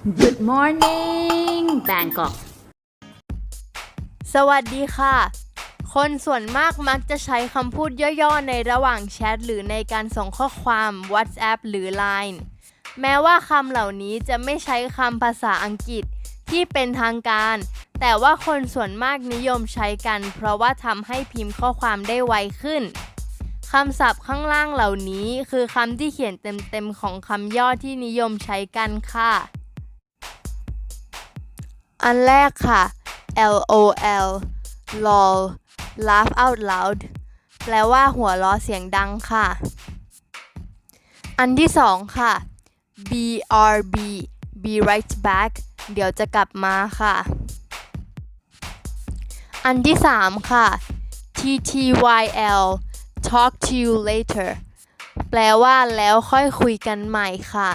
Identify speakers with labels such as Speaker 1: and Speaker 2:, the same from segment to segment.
Speaker 1: Good morning Bangkok
Speaker 2: สวัสดีค่ะ คนส่วนมากมักจะใช้คำพูดย่อๆ ในระหว่างแชทหรือในการส่งข้อความ WhatsApp หรือ Line แม้ว่าคำเหล่านี้จะไม่ใช้คำภาษาอังกฤษที่เป็นทางการ แต่ว่าคนส่วนมากนิยมใช้กัน เพราะว่าทำให้พิมพ์ข้อความได้ไวขึ้นคำศัพท์ข้างล่างเหล่านี้คือคำที่เขียนเต็มๆของคำย่อที่นิยมใช้กันค่ะ อันแรกค่ะ LOL lol laugh out loud แปลว่าหัวเราะเสียงดังค่ะ อันที่สองค่ะ BRB be right back เดี๋ยวจะกลับมาค่ะ อันที่สามค่ะ TTYL talk to you later แปลว่าแล้วค่อยคุยกันใหม่ค่ะ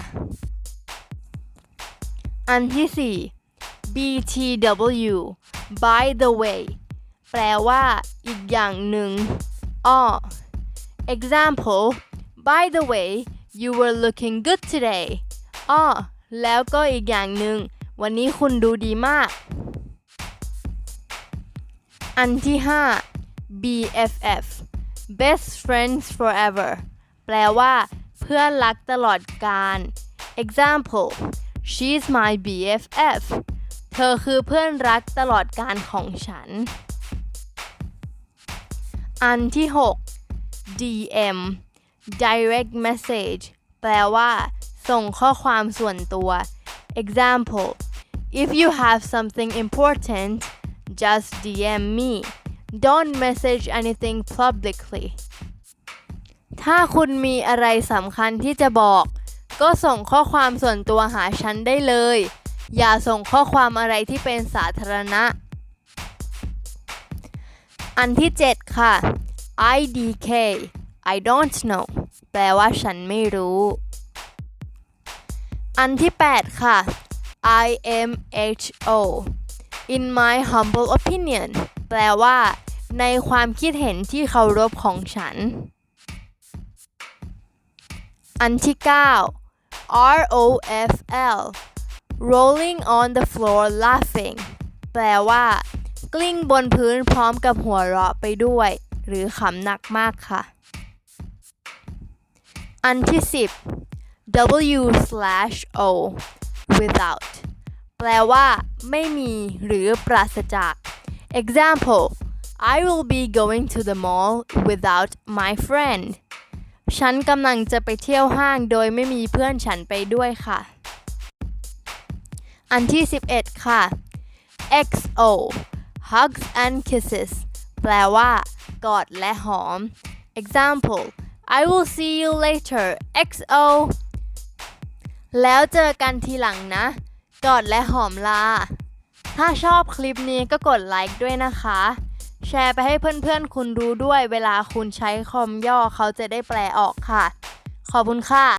Speaker 2: อันที่สี่ BTW by the way แปลว่า อีกอย่างหนึ่งอ้อ example by the way you were looking good today อ้อ แล้วก็อีกอย่างหนึ่ง วันนี้คุณดูดีมาก อันที่ 5 BFF best friends forever แปลว่า เพื่อนรักตลอดกาล example she's my BFF เธอคือเพื่อนรักตลอดการของฉัน อันที่ 6 DM direct message แปลว่า ส่งข้อความส่วนตัว example if you have something important just DM me don't message anything publicly ถ้าคุณมีอะไรสำคัญที่จะบอก ก็ส่งข้อความส่วนตัวหาฉันได้เลย อย่าส่งข้อความอะไรที่เป็นสาธารณะ อันที่ 7 ค่ะ IDK I don't know แปลว่าฉันไม่รู้ อันที่ 8 ค่ะ IMHO in my humble opinion แปลว่า ในความคิดเห็นที่เคารพของฉัน อันที่ 9 ROFL rolling on the floor laughing แปลว่า กลิ้งบนพื้นพร้อมกับหัวเราะไปด้วย หรือขำหนักมากค่ะ อันที่ 10 W slash O without แปลว่า ไม่มีหรือปราศจาก example I will be going to the mall without my friend ฉันกำลังจะไปเที่ยวห้างโดยไม่มีเพื่อนฉันไปด้วยค่ะ อันที่ 11 ค่ะ XO hugs and kisses แปลว่ากอดและหอม example I will see you later XO แล้วเจอกันทีหลังนะ กอดและหอมลา ถ้าชอบคลิปนี้ก็กดไลค์ด้วยนะคะ แชร์ไปให้เพื่อนๆ คุณรู้ด้วยเวลาคุณใช้คอมย่อเขาจะได้แปลออกค่ะ ขอบคุณค่ะ